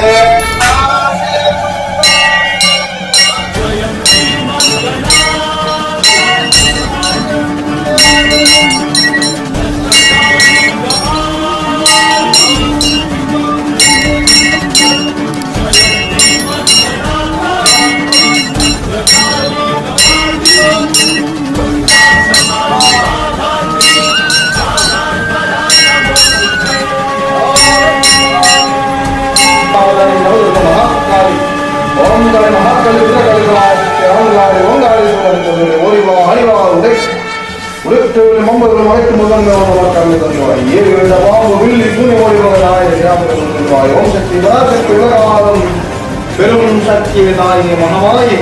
Lord. ಮಳೆಟ್ಟು ಮುದಂಗವನ್ನು ಕಮ್ಮಿ ತಂದುವ ಏಳು ವೇದ ಬಾಬು ವಿಲ್ಲಿ ಶೂನ್ಯ ಓಡಿ ಬಾ ನಾಯ ಶ್ರೀರಾಮನ ತಂದುವ ಓಂ ಶಕ್ತಿ ಪರಾಶಕ್ತಿ ಉಲಗವಾದಂ பெரும் சக்தி தாயே மகமாயே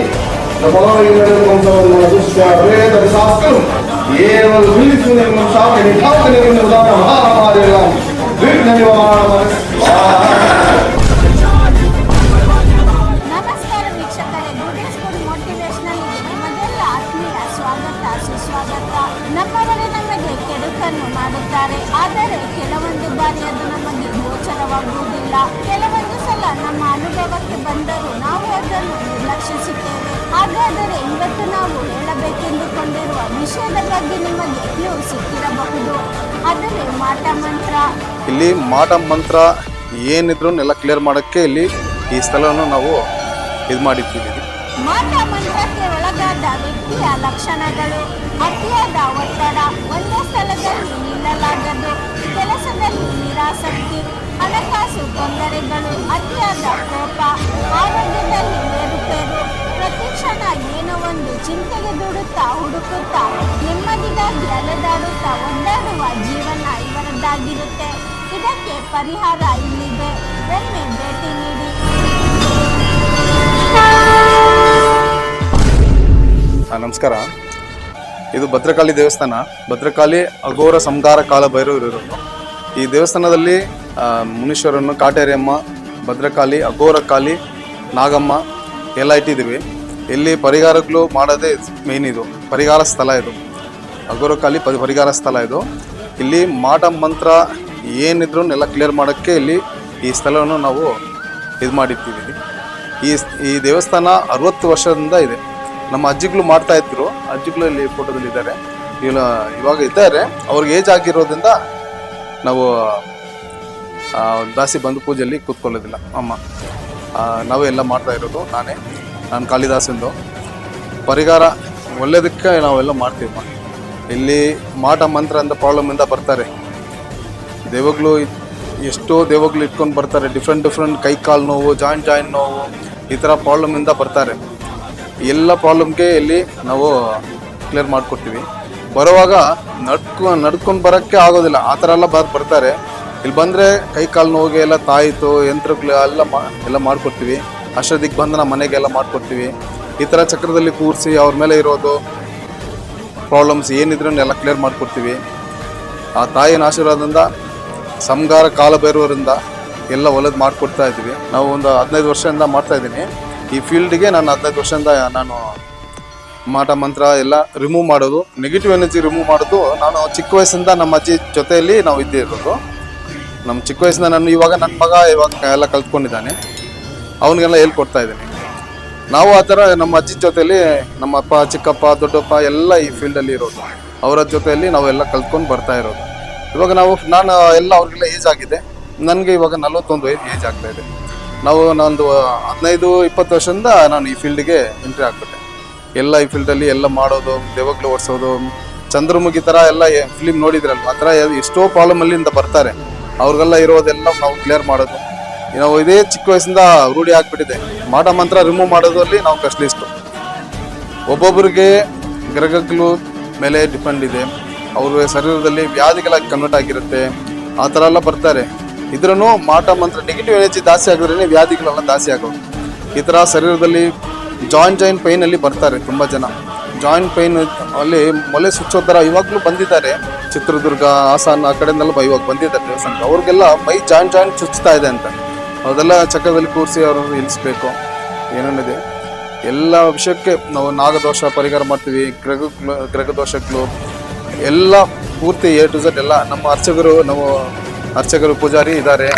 ஏவல் விழிப்புணர்வு சாப்பிட காப்பிடுகின்ற உதாரண மகாமாரியெல்லாம் வீட்டு நிவாரணம் ಹಾಗಾದರೆ ಇವತ್ತು ನಾವು ಹೇಳಬೇಕೆಂದುಕೊಂಡಿರುವ ವಿಷಯದ ಬಗ್ಗೆ ನಿಮಗೆ ಕ್ಲೂ ಸಿಕ್ಕಿರಬಹುದು. ಆದರೆ ಮಾಟ ಮಂತ್ರ. ಇಲ್ಲಿ ಮಾಟ ಮಂತ್ರ ಏನಿದ್ರು ಎಲ್ಲ ಕ್ಲಿಯರ್ ಮಾಡೋಕ್ಕೆ ಇಲ್ಲಿ ಈ ಸ್ಥಳವನ್ನು ನಾವು ಇದು ಮಾಡಿದ್ದೀವಿ. ಮಾಟ ಮಂತ್ರಕ್ಕೆ ಒಳಗಾದ ವ್ಯಕ್ತಿಯ ಲಕ್ಷಣಗಳು ಅತಿಯಾದ ಒತ್ತಡ ಒಂದೇ ಸ್ಥಳದಲ್ಲಿ ನಿಲ್ಲಲಾಗದು ಕೆಲಸದಲ್ಲಿ ನಿರಾಸಕ್ತಿ ಹಣಕಾಸು ತೊಂದರೆಗಳು ಅತಿಯಾದ ಕೋಪ ಆರೋಗ್ಯದಲ್ಲಿ ಏರುಪೇರು ಪ್ರತಿ ಕ್ಷಣ ಏನೋ ಒಂದು ಚಿಂತೆಗೆ ದುಡುತ್ತಾ, ಹುಡುಕುತ್ತಾ, ನೆಮ್ಮದಿಗಾಗಿ ಅಲೆದಾಡುತ್ತಾ ಒದ್ದಾಡುವ ಜೀವನ ಇವರದ್ದಾಗಿರುತ್ತೆ. ಇದಕ್ಕೆ ಪರಿಹಾರ ಇಲ್ಲಿದೆ. ಒಮ್ಮೆ ಭೇಟಿ ನೀಡಿ. ನಮಸ್ಕಾರ. ಇದು ಭದ್ರಕಾಳಿ ದೇವಸ್ಥಾನ. ಭದ್ರಕಾಳಿ ಅಘೋರ ಸಂಹಾರ ಕಾಲ ಭೈರವರು ಈ ದೇವಸ್ಥಾನದಲ್ಲಿ ಮುನೀಶ್ವರನ್ನು ಕಾಟೇರಿಯಮ್ಮ, ಭದ್ರಕಾಳಿ ಅಘೋರ ಕಾಳಿ ನಾಗಮ್ಮ ಎಲ್ಲ ಇಟ್ಟಿದ್ದೀವಿ. ಇಲ್ಲಿ ಪರಿಹಾರಗಳು ಮಾಡೋದೇ ಮೇನ್ ಇದು. ಪರಿಹಾರ ಸ್ಥಳ ಇದು. ಅಘೋರ ಕಾಳಿ ಪರಿ ಪರಿಹಾರ ಸ್ಥಳ ಇದು. ಇಲ್ಲಿ ಮಾಟ ಮಂತ್ರ ಏನಿದ್ರು ಎಲ್ಲ ಕ್ಲಿಯರ್ ಮಾಡೋಕ್ಕೆ ಇಲ್ಲಿ ಈ ಸ್ಥಳವನ್ನು ನಾವು ಇದು ಮಾಡಿಟ್ಟಿದ್ದೀವಿ. ಈ ಈ ದೇವಸ್ಥಾನ ಅರವತ್ತು ವರ್ಷದಿಂದ ಇದೆ. ನಮ್ಮ ಅಜ್ಜಿಗಳು ಮಾಡ್ತಾ ಇದ್ರು. ಅಜ್ಜಿಗಳು ಇಲ್ಲಿ ಫೋಟೋದಲ್ಲಿ ಇದ್ದಾರೆ. ಇಲ್ಲ ಇವಾಗ ಇದ್ದಾರೆ. ಅವ್ರಿಗೆ ಏಜ್ ಆಗಿರೋದ್ರಿಂದ ನಾವು ದಾಸಿ ಬಂದು ಪೂಜೆಯಲ್ಲಿ ಕೂತ್ಕೊಳ್ಳೋದಿಲ್ಲ. ಅಮ್ಮ. ನಾವೇ ಮಾಡ್ತಾ ಇರೋದು, ನಾನೇ. ನಾನು ಕಾಳಿದಾಸಂದು. ಪರಿಹಾರ ಒಳ್ಳೇದಕ್ಕೆ ನಾವೆಲ್ಲ ಮಾಡ್ತೀವಿ. ಇಲ್ಲಿ ಮಾಟ ಮಂತ್ರ ಅಂತ ಪ್ರಾಬ್ಲಮಿಂದ ಬರ್ತಾರೆ. ದೇವಗಳು ಎಷ್ಟೋ ದೇವಗಳು ಇಟ್ಕೊಂಡು ಬರ್ತಾರೆ. ಡಿಫ್ರೆಂಟ್ ಡಿಫ್ರೆಂಟ್ ಕೈ ಕಾಲು ನೋವು, ಜಾಯಿಂಟ್ ಜಾಯಿಂಟ್ ನೋವು, ಈ ಥರ ಪ್ರಾಬ್ಲಮಿಂದ ಬರ್ತಾರೆ. ಎಲ್ಲ ಪ್ರಾಬ್ಲಮ್ಗೆ ಇಲ್ಲಿ ನಾವು ಕ್ಲಿಯರ್ ಮಾಡಿಕೊಡ್ತೀವಿ. ಬರುವಾಗ ನಡ್ಕೊ, ನಡ್ಕೊಂಡು ಬರೋಕ್ಕೆ ಆಗೋದಿಲ್ಲ. ಆ ಥರ ಎಲ್ಲ ಬರ್, ಬರ್ತಾರೆ. ಇಲ್ಲಿ ಬಂದರೆ ಕೈ, ಕಾಲು, ನೋವಿಗೆ ಎಲ್ಲ ತಾಯಿತು, ಯಂತ್ರಗಳು ಎಲ್ಲ ಮಾ, ಎಲ್ಲ ಮಾಡಿಕೊಡ್ತೀವಿ. ನಮ್ಮ ಮನೆಗೆಲ್ಲ ಮಾಡಿಕೊಡ್ತೀವಿ. ಈ ಥರ ಚಕ್ರದಲ್ಲಿ ಕೂರಿಸಿ ಅವ್ರ ಮೇಲೆ ಇರೋದು ಪ್ರಾಬ್ಲಮ್ಸ್ ಏನಿದ್ರೂ ಎಲ್ಲ ಕ್ಲಿಯರ್ ಮಾಡಿಕೊಡ್ತೀವಿ. ಆ ತಾಯಿನ ಆಶೀರ್ವಾದದಿಂದ, ಸಂಗಾರ ಕಾಲ ಬೇರುವರಿಂದ ಎಲ್ಲ ಒಲದು ಮಾಡಿಕೊಡ್ತಾ ಇದ್ದೀವಿ. ನಾವು ಒಂದು ಹದಿನೈದು ವರ್ಷದಿಂದ ಮಾಡ್ತಾ ಇದ್ದೀನಿ. ಈ ಫೀಲ್ಡ್ಗೆ ನಾನು ಹದಿನೈದು ವರ್ಷದಿಂದ ನಾನು ಮಾಟ, ಮಂತ್ರ ಎಲ್ಲ ರಿಮೂವ್ ಮಾಡೋದು. ನೆಗೆಟಿವ್ ಎನರ್ಜಿ ರಿಮೂವ್ ಮಾಡೋದು. ನಾನು ಚಿಕ್ಕ ವಯಸ್ಸಿಂದ ನಮ್ಮ ಅಜ್ಜಿ ಜೊತೆಯಲ್ಲಿ ನಾವು ಇದ್ದೇ ಇರೋದು. ನಮ್ಮ ಚಿಕ್ಕ ವಯಸ್ಸಿಂದ ನಾನು ಇವಾಗ ನನ್ನ ಮಗ ಇವಾಗ ಎಲ್ಲ ಕಲ್ತ್ಕೊಂಡಿದ್ದಾನೆ. ಅವನಿಗೆಲ್ಲ ಹೇಳ್ಕೊಡ್ತಾ ಇದ್ದೀನಿ. ನಾವು ಆ ಥರ ನಮ್ಮ ಅಜ್ಜಿ ಜೊತೆಯಲ್ಲಿ ನಮ್ಮ ಅಪ್ಪ, ಚಿಕ್ಕಪ್ಪ, ದೊಡ್ಡಪ್ಪ ಎಲ್ಲ ಈ ಫೀಲ್ಡಲ್ಲಿ ಇರೋದು. ಅವರ ಜೊತೆಯಲ್ಲಿ ನಾವೆಲ್ಲ ಕಲ್ತ್ಕೊಂಡು ಬರ್ತಾ ಇರೋದು. ಇವಾಗ ನಾವು, ನಾನು ಎಲ್ಲ ಅವ್ರಿಗೆಲ್ಲ ಏಜ್ ಆಗಿದೆ. ನನಗೆ ಇವಾಗ ನಲವತ್ತೊಂದು ಏಜ್ ಆಗ್ತಾ ಇದೆ. ನಾವು ನಂದು ಹದಿನೈದು, ಇಪ್ಪತ್ತು ವರ್ಷದಿಂದ ನಾನು ಈ ಫೀಲ್ಡಿಗೆ ಎಂಟ್ರಿ ಆಗ್ಬಿಟ್ಟೆ. ಎಲ್ಲ ಈ ಫೀಲ್ಡಲ್ಲಿ ಎಲ್ಲ ಮಾಡೋದು ದೇವಗ್ಲು ಓಡಿಸೋದು, ಚಂದ್ರಮುಖಿ ಥರ ಎಲ್ಲ ಫಿಲಿಮ್ ನೋಡಿದ್ರಲ್ವ? ಆ ಥರ ಎಷ್ಟೋ ಪ್ರಾಬ್ಲಮ್ ಅಲ್ಲಿಂದ ಬರ್ತಾರೆ. ಅವ್ರಿಗೆಲ್ಲ ಇರೋದೆಲ್ಲ ನಾವು ಕ್ಲಿಯರ್ ಮಾಡೋದು. ನಾವು ಇದೇ ಚಿಕ್ಕ ವಯಸ್ಸಿಂದ ರೂಢಿ ಆಗಿಬಿಟ್ಟಿದೆ. ಮಾಟ ಮಂತ್ರ ರಿಮೂವ್ ಮಾಡೋದ್ರಲ್ಲಿ ನಾವು ಸ್ಪೆಷಲಿಸ್ಟು ಒಬ್ಬೊಬ್ಬರಿಗೆ ಗ್ರಹಗಳು ಮೇಲೆ ಡಿಪೆಂಡ್ ಇದೆ. ಅವ್ರ ಶರೀರದಲ್ಲಿ ವ್ಯಾಧಿಗಳ ಕನ್ವರ್ಟ್ ಆಗಿರುತ್ತೆ. ಆ ಥರ ಎಲ್ಲ ಬರ್ತಾರೆ. ಇದ್ರೂ ಮಾಟ ಮಂತ್ರ ನೆಗೆಟಿವ್ ಎನರ್ಜಿ ಜಾಸ್ತಿ ಆಗಿದ್ರೇ ವ್ಯಾಧಿಗಳೆಲ್ಲ ಜಾಸ್ತಿ ಆಗೋದು. ಈ ಥರ ಶರೀರದಲ್ಲಿ ಜಾಯಿಂಟ್ ಜಾಯಿಂಟ್ ಪೈನಲ್ಲಿ ಬರ್ತಾರೆ ತುಂಬ ಜನ. ಜಾಯಿಂಟ್ ಪೈನ್ ಅಲ್ಲಿ ಮೊಲೆ ಸುಚ್ಚೋ ಥರ ಇವಾಗಲೂ ಬಂದಿದ್ದಾರೆ. ಚಿತ್ರದುರ್ಗ, ಹಾಸನ ಆ ಕಡೆಯಿಂದೆಲ್ಲ ಇವಾಗ ಬಂದಿದ್ದಾರೆ ದೇವಸ್ಥಾನಕ್ಕೆ. ಅವ್ರಿಗೆಲ್ಲ ಮೈ ಜಾಯಿಂಟ್ ಜಾಯಿಂಟ್ ಚುಚ್ತಾ ಇದೆ ಅಂತ. ಅದೆಲ್ಲ ಚಕ್ರದಲ್ಲಿ ಕೂರಿಸಿ ಅವರು ಇಳಿಸ್ಬೇಕು ಏನೇನಿದೆ ಎಲ್ಲ ವಿಷಯಕ್ಕೆ ನಾವು ನಾಗದೋಷ ಪರಿಹಾರ ಮಾಡ್ತೀವಿ, ಗ್ರಹ ಗ್ರಹ ದೋಷಗಳು ಎಲ್ಲ ಪೂರ್ತಿ ಎ ಟು ಝಡ್ ಎಲ್ಲ ನಮ್ಮ ಅರ್ಚಕರು ನಾವು ಅರ್ಚಕರು ಪೂಜಾರಿ ಇದ್ದಾರೆ.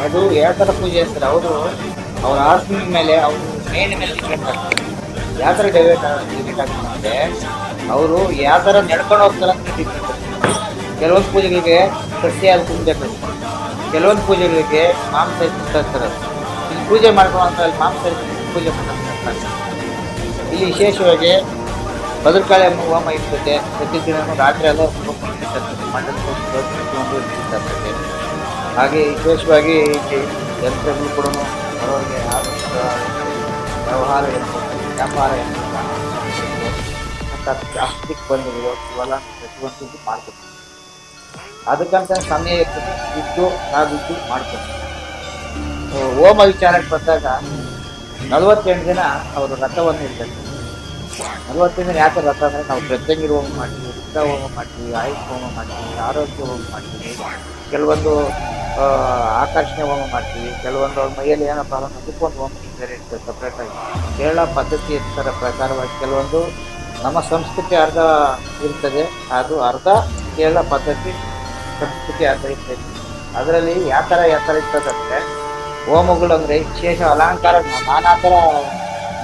ಅದು ಯಾವ ಥರ ಪೂಜೆ ಅಂತಾರೆ ಅವರು ಅವ್ರ ಆತ್ಮ ಮೇಲೆ ಅವರು ಮೇನ್ ಮೇಲೆ ಡಿಪೆಂಡ್ ಆಗ್ತಾರೆ ಯಾವ ಥರ ಡೆವೇಟ್ ಡಿಪೆಂಡ್ ಆಗ್ತಾರೆ ಅಂದರೆ ಅವರು ಯಾವ ಥರ ನಡ್ಕೊಂಡು ಹೋಗ್ತಾರೆ ಅಂತ ಡಿಪೆಂಡ್ ಕೆಲವೊಂದು ಪೂಜೆಗಳಿಗೆ ಸಸ್ಯಾಹಾರ ತಿನ್ಬೇಕು ಬೇಕು ಕೆಲವೊಂದು ಪೂಜೆಗಳಿಗೆ ಮಾಂಸ ಇರ್ತಾರೆ ಇಲ್ಲಿ ಪೂಜೆ ಅಲ್ಲಿ ಮಾಂಸ ಪೂಜೆ ಮಾಡ್ತಾರೆ ಇಲ್ಲಿ ವಿಶೇಷವಾಗಿ ಭದ್ರಕಾಳಿ ಅನ್ನೋ ಹೋಮ ಇರ್ತದೆ ಪ್ರತಿದಿನ ರಾತ್ರಿ ಎಲ್ಲ ಮಂಡಲ ಇರ್ತದೆ ಹಾಗೆ ವಿಶೇಷವಾಗಿ ಯಂತ್ರಗಳು ಕೂಡ ಅವರಿಗೆ ಆದಷ್ಟು ವ್ಯವಹಾರ ವ್ಯಾಪಾರ ಯಂತ್ರ ಪ್ಲಾಸ್ಟಿಕ್ ಬಂದಿರೋ ಇವೆಲ್ಲ ಪ್ರತಿಯೊಂದು ಮಾಡ್ಕೊತೀವಿ. ಅದಕ್ಕಂತ ಸಮಯ ಇರ್ತದೆ ಇದ್ದು ನಾವಿದ್ದು ಮಾಡ್ಕೊತೀವಿ. ಹೋಮ ವಿಚಾರಕ್ಕೆ ಬಂದಾಗ ನಲವತ್ತೆಂಟು ದಿನ ಅವರು ರಥವನ್ನು ಇರ್ತಾರೆ ನಲವತ್ತೆಂಟು ದಿನ ಯಾಕೆ ರಥ ಅಂದರೆ ನಾವು ಪ್ರತ್ಯಂಗಿರ ಹೋಮ ಮಾಡ್ತೀವಿ. ರುದ್ರ ಹೋಮ ಮಾಡ್ತೀವಿ ಆಯುಷ್ ಹೋಮ ಮಾಡ್ತೀವಿ ಆರೋಗ್ಯ ಹೋಮ ಮಾಡ್ತೀವಿ ಕೆಲವೊಂದು ಆಕರ್ಷಣೆ ಹೋಮ ಮಾಡ್ತೀವಿ ಕೆಲವೊಂದು ಅವ್ರ ಮೈಯಲ್ಲಿ ಏನೋ ಪ್ರಾಬ್ಲಮ್ ಅದಕ್ಕೊಂದು ಹೋಮ ಬೇರೆ ಇರ್ತದೆ ಸಪ್ರೇಟಾಗಿ ಕೇರಳ ಪದ್ಧತಿ ಇರ್ತಾರೆ ಪ್ರಕಾರವಾಗಿ ಕೆಲವೊಂದು ನಮ್ಮ ಸಂಸ್ಕೃತಿ ಅರ್ಧ ಇರ್ತದೆ, ಅದು ಅರ್ಧ ಕೇರಳ ಪದ್ಧತಿ, ಸಂಸ್ಕೃತಿ ಅರ್ಧ ಇರ್ತದೆ. ಅದರಲ್ಲಿ ಯಾವ ಥರ ಯಾವ ಥರ ಇರ್ತದಂದ್ರೆ ಹೋಮಗಳು ಅಂದರೆ ವಿಶೇಷ ಅಲಂಕಾರ ನಾನಾ ಥರ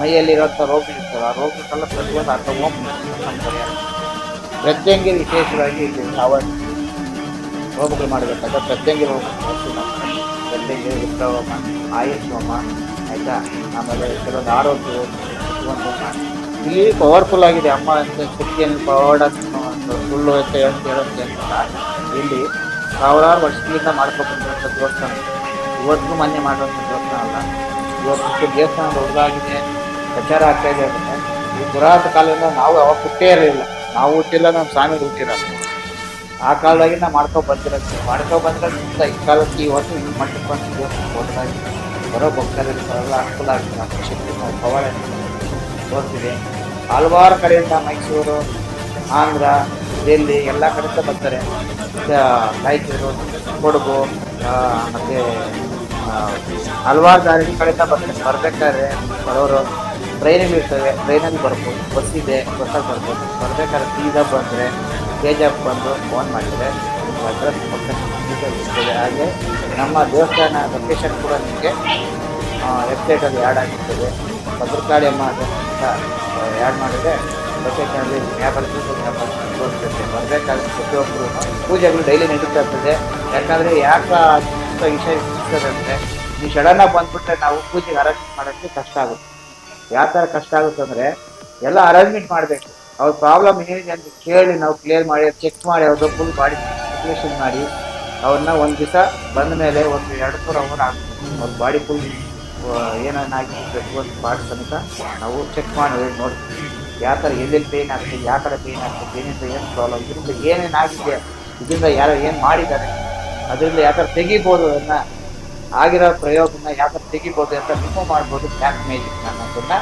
ಮೈಯಲ್ಲಿರುವಂಥ ರೋಗ ಇರ್ತದೆ ಆ ರೋಗಕ್ಕೆಲ್ಲ ಪ್ರತಿಯೊಂದು ಅರ್ಧ ಹೋಮ ನಮ್ಮ ಪ್ರತ್ಯಂಗಿ ವಿಶೇಷವಾಗಿ ಇಲ್ಲಿ ಅವ ಹೋಮಗಳು ಮಾಡಬೇಕಾದ ಪ್ರತ್ಯಂಗಿ ಹೋಮ. ಪ್ರತ್ಯಂಗಿ ಹೋಮ ಆಯುಷ್ ಹೋಮ, ಆಯಿತಾ? ಆಮೇಲೆ ಕೆಲವೊಂದು ಆರೋಗ್ಯ ಹೋಮ ಇಲ್ಲಿ ಪವರ್ಫುಲ್ ಆಗಿದೆ ಅಮ್ಮ ಅಂತ ಶಕ್ತಿಯನ್ನು ಪವಾಡ ಸುಳ್ಳು ಅಂತ ಹೇಳಿ ಹೇಳೋದು ಏನಿಲ್ಲ. ಇಲ್ಲಿ ಸಾವಿರಾರು ವರ್ಷಗಳಿಂದ ಮಾಡ್ಕೊಂಡು ಬಂದಿರುವಂಥ ದೇವಸ್ಥಾನ. ಇವತ್ತಿಗೂ ಮಾನ್ಯ ಮಾಡುವಂಥ ದೇವಸ್ಥಾನ ಅಲ್ಲ. ಇವತ್ತು ದೇವಸ್ಥಾನ ದೊಡ್ಡದಾಗಿದೆ ಪ್ರಚಾರ ಆಗ್ತಾ ಇದೆ ಅಂದರೆ ಈ ಪುರಾತನ ಕಾಲದಿಂದ ನಾವು ಯಾವಾಗ ಪುಟ್ಟೇ ಇರಲಿಲ್ಲ. ನಾವು ಹುಟ್ಟಿಲ್ಲ ನಮ್ಮ ಸ್ವಾಮಿ ಹುಟ್ಟಿಲ್ಲ. ಆ ಕಾಲದಾಗಿಂದ ಮಾಡ್ಕೊಂಡು ಬಂದಿರೋದು ಮಾಡ್ಕೊಂಡು ಬಂದಿರೋದ್ರಿಂದ ಈ ಕಾಲಕ್ಕೆ ಇವತ್ತು ಈ ಮಟ್ಟಕ್ಕೆ ಬಂದು ಬರೋ ಭಕ್ತರಿಗೆಲ್ಲ ಅನುಕೂಲ ಆಗ್ತದೆ. ನಮ್ಮ ಶಕ್ತಿ ನಾವು ಪವಾಡ ತೋರ್ತಿದೆ ಹಲವಾರು ಕಡೆಯಿಂದ ಮೈಸೂರು, ಆಂಧ್ರ ಡೆಲ್ಲಿ ಎಲ್ಲ ಕಡೆಯಿಂದ ಬರ್ತಾರೆ. ರಾಯಚೂರು, ಕೊಡಗು ಮತ್ತೆ ಹಲವಾರು ದಾರಿ ಕಡೆಯಿಂದ ಬರ್ತಾರೆ. ಬರ್ಬೇಕಾದ್ರೆ ಬರೋರು ಟ್ರೈನಲ್ಲಿ ಇರ್ತವೆ ಟ್ರೈನಲ್ಲಿ ಬರ್ಬೋದು ಬಸ್ ಇದೆ ಬಸ್ಸಲ್ಲಿ ಬರ್ಬೋದು. ಬರ್ಬೇಕಾದ್ರೆ ಸೀದಾ ಬಂದರೆ ತೇಜಾಪ್ ಬಂದು ಫೋನ್ ಮಾಡಿದರೆ ಅಡ್ರೆಸ್ ಇರ್ತದೆ ಹಾಗೆ ನಮ್ಮ ದೇವಸ್ಥಾನ ಲೊಕೇಶನ್ ಕೂಡ ನಿಮಗೆ ವೆಬ್ಸೈಟಲ್ಲಿ ಆ್ಯಡ್ ಆಗಿರ್ತದೆ. ಭದ್ರಕಾಳಿ ಅಮ್ಮ ಅಂತ ಆ್ಯಡ್ ಮಾಡಿದರೆ ಲೊಕೇಶನಲ್ಲಿ ಮ್ಯಾಪಲ್ಲಿ ತೋರಿಸ್ತದೆ ಬರಬೇಕಾದ್ರೆ ಪ್ರತಿಯೊಬ್ಬರು ಪೂಜೆಗಳು ಡೈಲಿ ನಡೀತಾ ಇರ್ತದೆ. ಯಾಕಂದರೆ ಯಾಕೆ ವಿಷಯ ವಿಷಯ ಅಂದರೆ ನೀವು ಸಡನ್ನಾಗಿ ಬಂದ್ಬಿಟ್ರೆ ನಾವು ಪೂಜೆಗೆ ಅರೇಂಜ್ ಮಾಡೋಕ್ಕೆ ಕಷ್ಟ ಆಗುತ್ತೆ. ಯಾವ ಥರ ಕಷ್ಟ ಆಗುತ್ತೆ ಅಂದರೆ ಎಲ್ಲ ಅರೇಂಜ್ಮೆಂಟ್ ಮಾಡಬೇಕು. ಅವ್ರ ಪ್ರಾಬ್ಲಮ್ ಏನಿದೆ ಅಂತ ಕೇಳಿ ನಾವು ಕ್ಲಿಯರ್ ಮಾಡಿ ಚೆಕ್ ಮಾಡಿ ಅವ್ರದ್ದು ಫುಲ್ ಬಾಡಿ ಸಿಚುವೇಶನ್ ಮಾಡಿ ಅವ್ರನ್ನ ಒಂದು ದಿವಸ ಬಂದ ಮೇಲೆ ಒಂದು ಎರಡು ಮೂರು ಅವರ್ ಆಗ್ತದೆ ಅವ್ರ ಬಾಡಿ ಫುಲ್ ಏನಾಗಿರ್ಬೇಕು ಒಂದು ಪಾರ್ಟ್ ಸಮೇತ ನಾವು ಚೆಕ್ ಮಾಡಿ ನೋಡ್ತೀವಿ. ಯಾವ ಥರ ಎಲ್ಲೆಲ್ಲಿ ಪೇಯ್ನ್ ಆಗ್ತದೆ ಯಾವ ಥರ ಪೇಯ್ನ್ ಆಗ್ತದೆ, ಏನಿಂದ, ಏನು ಪ್ರಾಬ್ಲಮ್ ಇದರಿಂದ ಏನೇನಾಗಿದೆ ಇದರಿಂದ ಯಾರು ಏನು ಮಾಡಿದ್ದಾರೆ, ಅದರಿಂದ ಯಾವ ಥರ ತೆಗಿಬೋದು ಅದನ್ನ ಆಗಿರೋ ಪ್ರಯೋಗನ ಥರ ತೆಗಿಬೋದು ಅಂತ ರಿಮೂವ್ ಮಾಡ್ಬೋದು ಬ್ಲ್ಯಾಕ್ ಮ್ಯಾಜಿಕ್ ಅನ್ನೋದನ್ನ.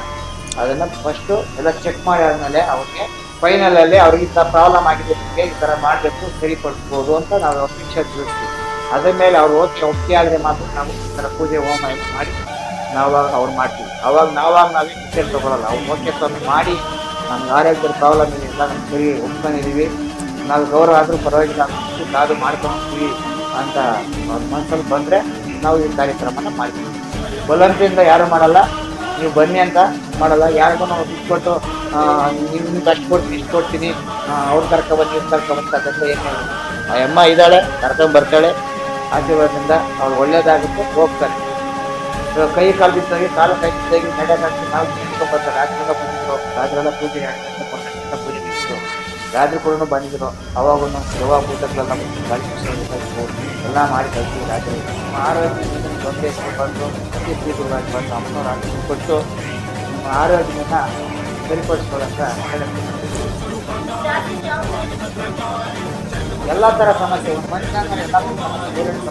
ಅದನ್ನ ಫಸ್ಟು ಎಲ್ಲ ಚೆಕ್ ಮಾಡಿ ಆದಮೇಲೆ ಅವ್ರಿಗೆ ಫೈನಲಲ್ಲಿ ಅವ್ರಿಗೆ ಇಂಥ ಪ್ರಾಬ್ಲಮ್ ಆಗಿದೆ ನಿಮಗೆ, ಈ ಥರ ಮಾಡಬೇಕು, ಸರಿಪಡಿಸ್ಬೋದು ಅಂತ ನಾವು ಅವ್ರ ಶಿಕ್ಷೆ ತಿಳಿಸ್ತೀವಿ. ಅದ್ರ ಮೇಲೆ ಅವ್ರು ಓಕೆ ಆದರೆ ಮಾತ್ರ ನಾವು ಈ ಥರ ಪೂಜೆ ಹೋಮ ಎಲ್ಲ ಮಾಡಿ ನಾವಾಗ ಅವ್ರು ಮಾಡ್ತೀವಿ. ಅವಾಗ ನಾವಾಗ ನಾವೇ ಡಿಸೈನ್ ತೊಗೊಳಲ್ಲ. ಅವ್ರು ಓಕೆ ತಂದು ಮಾಡಿ, ನಮ್ಗೆ ಆರೋಗ್ಯದ ಪ್ರಾಬ್ಲಮ್ ಇದೆ ಎಲ್ಲ ನಮ್ಗೆ ಸರಿ ಒಪ್ಕೊಂಡಿದ್ದೀವಿ ನಾವು ಗೌರವ ಆದರೂ ಪರವಾಗಿಲ್ಲ, ನಾವು ಮಾಡ್ಕೊಂತೀವಿ ಅಂತ ಅವ್ರ ಮನಸ್ಸಲ್ಲಿ ಬಂದರೆ ನಾವು ಈ ಕಾರ್ಯಕ್ರಮನ ಮಾಡ್ತೀವಿ. ವಾಲಂಟ್ರಿಯಿಂದ ಯಾರು ಮಾಡಲ್ಲ, ನೀವು ಬನ್ನಿ ಅಂತ ಮಾಡಲ್ಲ. ಯಾರಿಗೂ ನಾವು ದುಡ್ಡು ಕೊಟ್ಟು ನಿಮ್ಗೆ ಅಷ್ಟು ಕೊಡ್ತೀನಿ ಇಷ್ಟು ಕೊಡ್ತೀನಿ. ಅವ್ರು ಕರ್ಕೊಬನ್ನಿ ಇವ್ರು ಅದೆಲ್ಲ ಏನು ಆ ಅಮ್ಮ ಇದ್ದಾಳೆ, ಕರ್ಕೊಂಡು ಬರ್ತಾಳೆ. ಆಶೀರ್ವಾದದಿಂದ ಅವ್ರು ಒಳ್ಳೇದಾಗುತ್ತೆ ಹೋಗ್ತಾರೆ ಕೈ ಕಾಲು ಬಿದ್ದಾಗಿ ಕಾಲು ಕೈ ಬಿದ್ದಾಗಿ ನಡೆಯೋಕ್ಕಾಗ್ತದೆ ನಾವು ಬರ್ತಾರೆ ರಾತ್ರಿ ಬಂದಿದ್ರು ರಾತ್ರಿಯೆಲ್ಲ ಪೂಜೆ ಎರಡು ರಾತ್ರಿ ಕೂಡ ಬಂದಿದ್ರು. ಅವಾಗೂ ಯಾವಾಗ ಊಟಗಳೆಲ್ಲ ಎಲ್ಲ ಮಾಡಿ ಕಳಿಸ್ತೀವಿ ರಾತ್ರಿ. ಆರೋಗ್ಯದಿಂದ ತೊಂದರೆ ಬಂದು ಪ್ರತಿ ಬಂದು ಅಮ್ಮನವ್ರು ರಾತ್ರಿ ಕೊಟ್ಟು ನಿಮ್ಮ ಆರೋಗ್ಯನ ಸರಿಪಡಿಸ್ಕೊಳ್ಳೋಂತ ಎಲ್ಲ ಥರ ಸಮಸ್ಯೆ ಒಂದು ಮನುಷ್ಯ ಎಲ್ಲ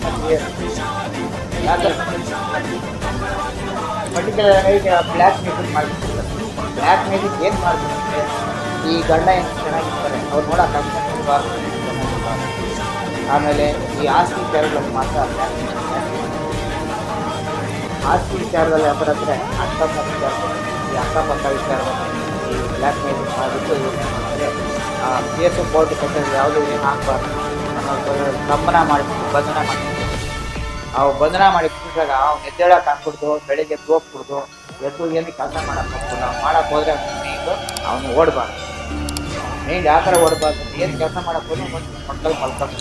ಸಮಸ್ಯೆ. ಯಾವ ಥರ ಪರ್ಟಿಕ್ಯುಲರ್ ಬ್ಲ್ಯಾಕ್ ಮೇಜಿಕ್ ಮಾಡ್ಬಿಡ್ತಾರೆ ಬ್ಲ್ಯಾಕ್ ಮೇಜಿಕ್ ಏನು ಮಾಡ್ಬಿಡುತ್ತೆ ಈ ಗಂಡ ಏನು ಚೆನ್ನಾಗಿರ್ತಾರೆ? ಅವ್ರು ನೋಡೋಕೆ ಚೆನ್ನಾಗಿರ್ಬಾರ್ದು ಆಮೇಲೆ ಈ ಆಸ್ತಿ ವಿಚಾರಗಳಲ್ಲಿ ಮಾತ್ರ. ಆಸ್ತಿ ವಿಚಾರದಲ್ಲಿ ಯಾವ ಥರ ಅಂದರೆ ಅಕ್ಕಪಕ್ಕ ವಿಚಾರ ಈ ಅಕ್ಕಪಕ್ಕ ವಿಚಾರದಲ್ಲಿ ಈ ಬ್ಲ್ಯಾಕ್ ಮೇಲ್ ಮಾಡಿಬಿಟ್ಟು ಮಾಡ್ತಾರೆ. ಆ ಕೇಸು ಕೋರ್ಟ್ ಕಟ್ಟೋದು ಯಾವುದು ಏನು ಹಾಕ್ಬಾರ್ದು. ಗಮನ ಮಾಡಿಬಿಟ್ಟು ಬಂಧನ ಮಾಡಿಬಿಟ್ಟು ಅವು ಬಂಧನ ಮಾಡಿ ಕೂತಾಗ ಅವ್ನು ಎದ್ದೇಳಕ್ಕೆ ಹಾಕ್ಬಿಡ್ದು ಬೆಳಿಗ್ಗೆ ತೋಪ್ಬಿಡ್ದು, ಎದ್ದು ಏನು ಕೆಲಸ ಮಾಡಕ್ಕೆ ಹೋಗ್ಬೋದು ನಾವು ಮಾಡೋಕ್ಕೆ ಹೋದ್ರೆ ಅವನು ಓಡಬಾರ್ದು. ಮೈಂಡ್ ಯಾವ ಥರ ಓಡಬಾರ್ದು, ಏನು ಕೆಲಸ ಮಾಡೋಕ್ಕೂ ಮಕ್ಕಳು ಮಲ್ಕೊಂಡು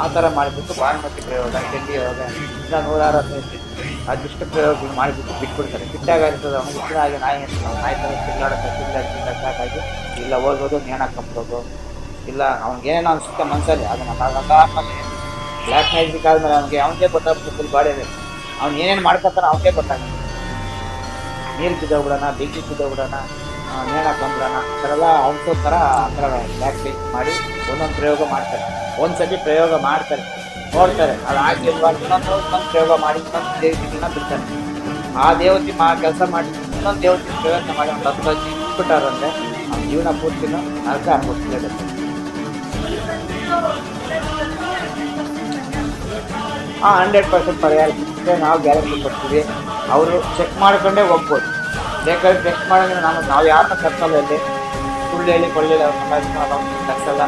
ಆ ಥರ ಮಾಡಿಬಿಟ್ಟು ಬಾಣಮತಿ ಪ್ರಯೋಗ ಚೆಂಡಿ ಯೋಗ ಇಲ್ಲ ನೂರಾರು ಅದಿಷ್ಟು ಪ್ರಯೋಗ ಮಾಡಿಬಿಟ್ಟು ಬಿಟ್ಬಿಡ್ತಾರೆ. ಬಿಟ್ಟಾಗ ಇರ್ತದೆ ಅವನಿಗೆ ಇಷ್ಟ ಆಗಿ ನಾಯಿ ಅಂತ ನಾಯಿ ಥರ ತಿರ್ಗಾಡೋಕೆ ತಿರ್ಗಾಡಿ ತಿರ್ಗಾಡಿ ಸಾಕಾಗಿ, ಇಲ್ಲ ಓದೋದು ನೇಣ ಕಪ್ಪೋದು ಇಲ್ಲ ಅವ್ನಿಗೆ ಏನೋ ಅನಿಸುತ್ತೆ ಮನಸ್ಸಲ್ಲಿ ಅದನ್ನು ಆಮೇಲೆ ಬ್ಲ್ಯಾಕ್ ಮ್ಯಾಜಿಕ್ ಆದ್ಮೇಲೆ ಅವ್ನಿಗೆ, ಅವನಿಗೆ ಗೊತ್ತಾಗ್ಬಿಟ್ಟು ಫುಲ್ ಬಾಡಿ ಅವ್ನು ಏನೇನು ಮಾಡ್ಕೊತಾನೆ ಅವನಿಗೆ ಗೊತ್ತಾಗುತ್ತೆ. ನೀರು ಬಿದ್ದೋಗ್ಬಿಡೋಣ, ಬೆಂಕಿ ಬಿದ್ದೋಗ್ಬಿಡೋಣ ಆ, ನೇಣ ಕಂಬಿಡೋಣ ಆ ಥರ ಎಲ್ಲ ಥರ ಆ ಥರ ಬ್ಯಾಕ್ ಮ್ಯಾಜಿಕ್ ಮಾಡಿ ಒಂದೊಂದು ಪ್ರಯೋಗ ಮಾಡ್ತಾರೆ. ಒಂದ್ಸತಿ ಪ್ರಯೋಗ ಮಾಡ್ತಾರೆ. ನೋಡ್ತಾರೆ ಅದು ಆಗಿಲ್ವಾ ಇನ್ನೊಂದು ಇನ್ನೊಂದು ಪ್ರಯೋಗ ಮಾಡಿ ಇನ್ನೊಂದು ದೇವತೆಗಳನ್ನ ಬಿಡ್ತಾರೆ. ಆ ದೇವತೆ ಮಾ ಕೆಲಸ ಮಾಡಿ ಇನ್ನೊಂದು ದೇವತೆ ಪ್ರಯತ್ನ ಮಾಡಿ ಒಂದು ಹತ್ತು ಹಚ್ಚಿ ಬಿಟ್ಟಾರಂದ್ರೆ ಅವ್ನ ಜೀವನ ಪೂರ್ತಿನ ನರಕ ಅನ್ಬಿಡ್ತಿರುತ್ತೆ ಹಾಂ ಹಂಡ್ರೆಡ್ ಪರ್ಸೆಂಟ್ ಪರಿಹಾರ ನಾವು ಗ್ಯಾರಂಟಿ ಕೊಡ್ತೀವಿ. ಅವರು ಚೆಕ್ ಮಾಡ್ಕೊಂಡೇ ಹೋಗ್ಬೋದು. ಬೇಕಾದ್ರೆ ಟೆಸ್ಟ್ ಮಾಡೋಂಗಿಲ್ಲ. ನಾವು ನಾವು ಯಾರನ್ನ ಕರ್ಸಲ್ಲ ಇಲ್ಲಿ. ಸುಳ್ಳು ಹೇಳಿ ಕೊಳ್ಳಿ ಕರ್ಸಲ್ಲ.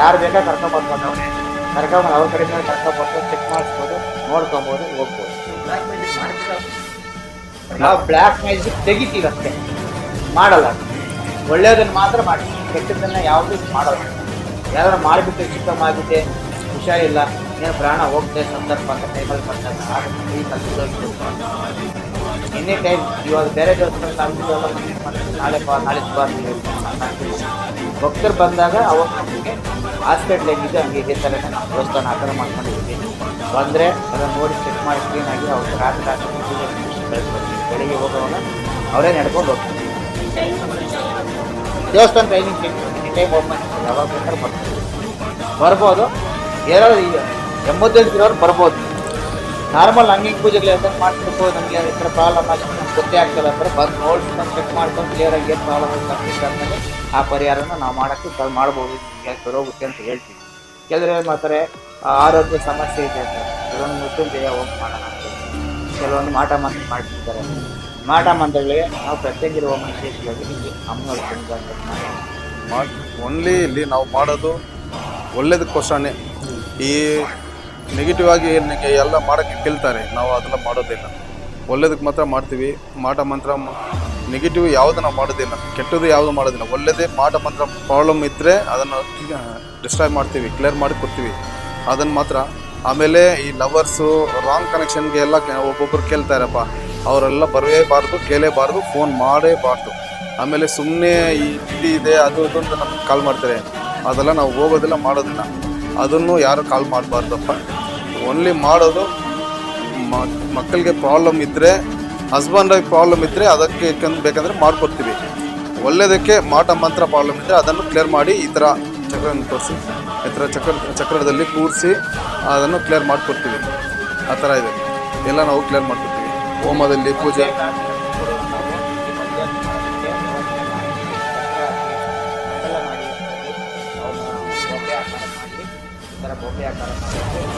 ಯಾರು ಬೇಕಾ ಕರ್ಕೊಂಬರ್ಬೋದು ಅವನೇ. ಕರ್ಕೊಂಬಂದು ಅವ್ರ ಕಡೆ ಮೇಲೆ ಕರ್ಕೊಬೋದು ಚೆಕ್ ಮಾಡಿಸ್ಬೋದು ನೋಡ್ಕೊಬೋದು ಹೋಗ್ಬೋದು. ನಾವು ಬ್ಲ್ಯಾಕ್ ಮ್ಯಾಜಿಕ್ ತೆಗಿತೀವಷ್ಟೇ. ಮಾಡಲ್ಲ. ಒಳ್ಳೆಯದನ್ನು ಮಾತ್ರ ಮಾಡ್ತೀವಿ ಕೆಟ್ಟದನ್ನ ಯಾವುದೂ ಮಾಡಲ್ಲ. ಯಾರು ಮಾಡಿಬಿಟ್ಟು ಚಿಕ್ಕಮ್ಮಾಗಿದೆ ಹುಷಾರಿಲ್ಲ ಏನು ಪ್ರಾಣ ಹೋಗ್ತದೆ ಸಂದರ್ಭ ಅಂತ ಟೈಮಲ್ಲಿ ಬಂದಾಗ ಈ ಕಲ್ಪಿಸೋದು. ಎನಿ ಟೈಮ್ ಇವಾಗ ಬೇರೆ ದೇವಸ್ಥಾನದಲ್ಲಿ ನಾಳೆ ಬಾ ನಾಳೆ ಬಾ ಅಂತ ಹೇಳ್ತಾರೆ. ನಾನ್ ಮಾಡ್ತೀನಿ. ಭಕ್ತರು ಬಂದಾಗ ಅವಾಗ ನಮಗೆ ಹಾಸ್ಪಿಟ್ಲ್ ಹೆಂಗಿದೆ ಹಂಗೆ ಇದೇ ಥರ ದೇವಸ್ಥಾನ ಆ ಥರ ಮಾಡ್ಕೊಂಡಿದ್ದೀವಿ ಬಂದರೆ ಅದನ್ನು ನೋಡಿ ಚೆಕ್ ಮಾಡಿ ಕ್ಲೀನಾಗಿ ಅವ್ರು ರಾತ್ರಿ ರಾತ್ರಿ ಬೆಳಿಗ್ಗೆ ಹೋಗೋವಾಗ ಅವರೇ ನಡ್ಕೊಂಡು ಹೋಗ್ತಾರೆ. ದೇವಸ್ಥಾನ ಟ್ರೈನಿಂಗ್ ಎನಿ ಟೈಮ್ ಓಪನ್ ಯಾವಾಗ ಬೇಕಾದ್ರೂ ಬರ್ತೀವಿ ಬರ್ಬೋದು. ಏನೋ ಎಮರ್ಜೆನ್ಸಿ ಇರೋರು ಬರ್ಬೋದು. ನಾರ್ಮಲ್ ಹಂಗೆ ಪೂಜೆಗಳು ಎಲ್ಲ ಮಾಡ್ಬಿಟ್ಟು ನಮಗೆ ಈ ಥರ ಪ್ರಾಬ್ಲಮ್ ಆಗಿದೆ ನಮ್ಗೆ ಗೊತ್ತೇ ಆಗ್ತಿಲ್ಲ ಅಂದ್ರೆ ಬಂದು ನೋಡ್ಸ್ಕೊಂಡು ಚೆಕ್ ಮಾಡ್ಕೊಂಡು ಕ್ಲಿಯರಾಗಿ ಏನು ಪ್ರಾಬ್ಲಮ್ ಆಮೇಲೆ ಆ ಪರಿಹಾರನ ನಾವು ಮಾಡೋಕ್ಕೆ ಮಾಡ್ಬೋದು. ಬರೋಗುತ್ತೆ ಅಂತ ಹೇಳ್ತೀವಿ. ಕೆಲವರು ಏನು ಮಾಡ್ತಾರೆ ಆರೋಗ್ಯ ಸಮಸ್ಯೆ ಇದೆ ಅಂತ ಕೆಲವೊಂದು ಮೃತ್ಯುಂಜಯ ಹೋಗಿ ಮಾಡೋಣ ಅಂತ ಕೆಲವೊಂದು ಮಾಟ ಮಂತ್ರ ಮಾಡ್ತಿರ್ತಾರೆ. ಮಾಟ ಮಂತ್ರಗಳಿಗೆ ನಾವು ಪ್ರತ್ಯೇಕ ಹೋಮ ನಿಮಗೆ ಅಮ್ಮನವ್ರ ಓನ್ಲಿ ಇಲ್ಲಿ ನಾವು ಮಾಡೋದು ಒಳ್ಳೇದಕ್ಕೋಸ್ಕರನೇ ಈ ನೆಗೆಟಿವ್ ಆಗಿ ನನಗೆ ಎಲ್ಲ ಮಾಡೋಕ್ಕೆ ಕೇಳ್ತಾರೆ. ನಾವು ಅದೆಲ್ಲ ಮಾಡೋದಿಲ್ಲ. ಒಳ್ಳೇದಕ್ಕೆ ಮಾತ್ರ ಮಾಡ್ತೀವಿ. ಮಾಟ ಮಂತ್ರ ನೆಗೆಟಿವ್ ಯಾವುದು ನಾವು ಮಾಡೋದಿಲ್ಲ. ಕೆಟ್ಟದ್ದು ಯಾವುದು ಮಾಡೋದಿಲ್ಲ. ಒಳ್ಳೇದೇ ಮಾಟ ಮಂತ್ರ ಪ್ರಾಬ್ಲಮ್ ಇದ್ದರೆ ಅದನ್ನು ಡಿಸ್ಟ್ರಾಯ್ ಮಾಡ್ತೀವಿ ಕ್ಲಿಯರ್ ಮಾಡಿ ಕೊಡ್ತೀವಿ. ಅದನ್ನು ಮಾತ್ರ. ಆಮೇಲೆ ಈ ಲವರ್ಸು ರಾಂಗ್ ಕನೆಕ್ಷನ್ಗೆ ಎಲ್ಲ ಒಬ್ಬೊಬ್ಬರು ಕೇಳ್ತಾರಪ್ಪ. ಅವರೆಲ್ಲ ಬರಲೇಬಾರ್ದು ಕೇಳೇಬಾರ್ದು ಫೋನ್ ಮಾಡೇಬಾರ್ದು. ಆಮೇಲೆ ಸುಮ್ಮನೆ ಈ ಇಡಿ ಇದೆ, ಅದು ಅದು ಅಂತ ನಮ್ಗೆ ಕಾಲ್ ಮಾಡ್ತಾರೆ. ಅದೆಲ್ಲ ನಾವು ಹೋಗೋದಿಲ್ಲ, ಮಾಡೋದಿಲ್ಲ. ಅದನ್ನು ಯಾರು ಕಾಲ್ ಮಾಡಬಾರ್ದಪ್ಪ? ಓನ್ಲಿ ಮಾಡೋದು ಮಕ್ಕಳಿಗೆ ಪ್ರಾಬ್ಲಮ್ ಇದ್ದರೆ ಹಸ್ಬೆಂಡಾಗಿ ಪ್ರಾಬ್ಲಮ್ ಇದ್ದರೆ ಅದಕ್ಕೆ ಬೇಕಂದ್ರೆ ಮಾಡ್ಕೊಡ್ತೀವಿ. ಒಳ್ಳೆಯದಕ್ಕೆ ಮಾಟ ಮಂತ್ರ ಪ್ರಾಬ್ಲಮ್ ಇದ್ದರೆ ಅದನ್ನು ಕ್ಲಿಯರ್ ಮಾಡಿ ಈ ಥರ ಚಕ್ರವನ್ನು ತೋರಿಸಿ, ಈ ಥರ ಚಕ್ರ, ಚಕ್ರದಲ್ಲಿ ಕೂರಿಸಿ ಅದನ್ನು ಕ್ಲಿಯರ್ ಮಾಡಿಕೊಡ್ತೀವಿ. ಆ ಥರ ಇದೆ. ಎಲ್ಲ ನಾವು ಕ್ಲಿಯರ್ ಮಾಡ್ಕೊಡ್ತೀವಿ. ಹೋಮದಲ್ಲಿ ಪೂಜೆ. ಆಕಾರ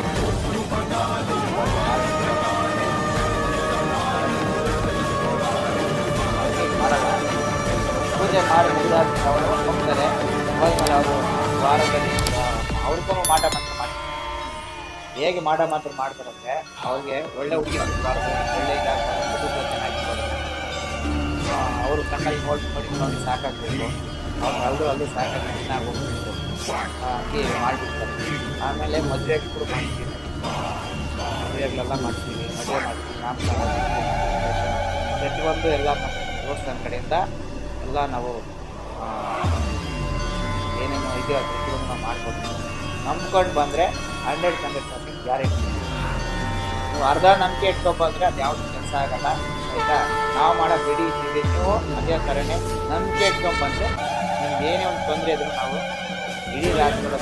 ಮಾಡಿ ಮುಗಿದಾದ ಅವರು ಹೋಗ್ತಾರೆ ಹೋದ್ಮೇಲೆ ಅವರು ವಾರದಲ್ಲಿ ಅವ್ರಿಗೂ ಮಾಟ ಮಾತ್ರ ಮಾಡಿ ಹೇಗೆ ಮಾಡೋ ಮಾತ್ರ ಮಾಡ್ತಾರಂದ್ರೆ ಅವ್ರಿಗೆ ಒಳ್ಳೆ ಹುಡುಗಿ ಒಳ್ಳೆ ಇದಾಗಬಾರ್ದು ಕುಟುಂಬ ಚೆನ್ನಾಗಿರ್ಬಾರ್ದು ಅವರು ಕಣ್ಣಲ್ಲಿ ನೋಡಿ ನೋಡಿ ಸಾಕಾಗಬೇಕು ಅವ್ರು ಅಲ್ಲೂ ಅಲ್ಲೂ ಸಾಕಾಗಿ ಚೆನ್ನಾಗಿ ಹೋಗ್ಬೇಕು ಹಂಗೆ ಮಾಡಿಬಿಡ್ತಾರೆ ಆಮೇಲೆ ಮದುವೆ ಕೂಡ ಮಾಡ್ತೀವಿ ಮದುವೆಗಳೆಲ್ಲ ಮಾಡ್ತೀವಿ ಮದುವೆ ಮಾಡ್ತೀವಿ ನಾಮಕರಣ ಪ್ರತಿಯೊಂದು ಎಲ್ಲ ನಮ್ಮ ದೇವಸ್ಥಾನ ಕಡೆಯಿಂದ ಎಲ್ಲ ನಾವು ಏನೇನು ಇದೆಯೋ ಪ್ರತಿಯೊಂದು ನಾವು ಮಾಡ್ಕೊಡ್ತೀವಿ ನಂಬ್ಕೊಂಡು ಬಂದರೆ ಹಂಡ್ರೆಡ್ ಹಂಡ್ರೆಡ್ ಪರ್ಸೆಂಟ್ ಗ್ಯಾರಂಟಿ. ನೀವು ಅರ್ಧ ನಂಬಿಕೆ ಇಟ್ಕೊಬಂದರೆ ಬಂದರೆ ಅದು ಯಾವುದು ಕೆಲಸ ಆಗಲ್ಲ, ಆಯಿತಾ? ನಾವು ಮಾಡೋ ಬಿಡಿ ಇದೆ ನೀವು ಅದೇ ಥರನೇ ನಂಬಿಕೆ ಇಟ್ಕೊಂಡು ಬಂದರೆ ನಿಮ್ಗೆ ಏನೇ ಒಂದು ತೊಂದರೆ ಇದ್ರೂ ನಾವು ಇಡೀ ರಾಜ್ಯಗಳ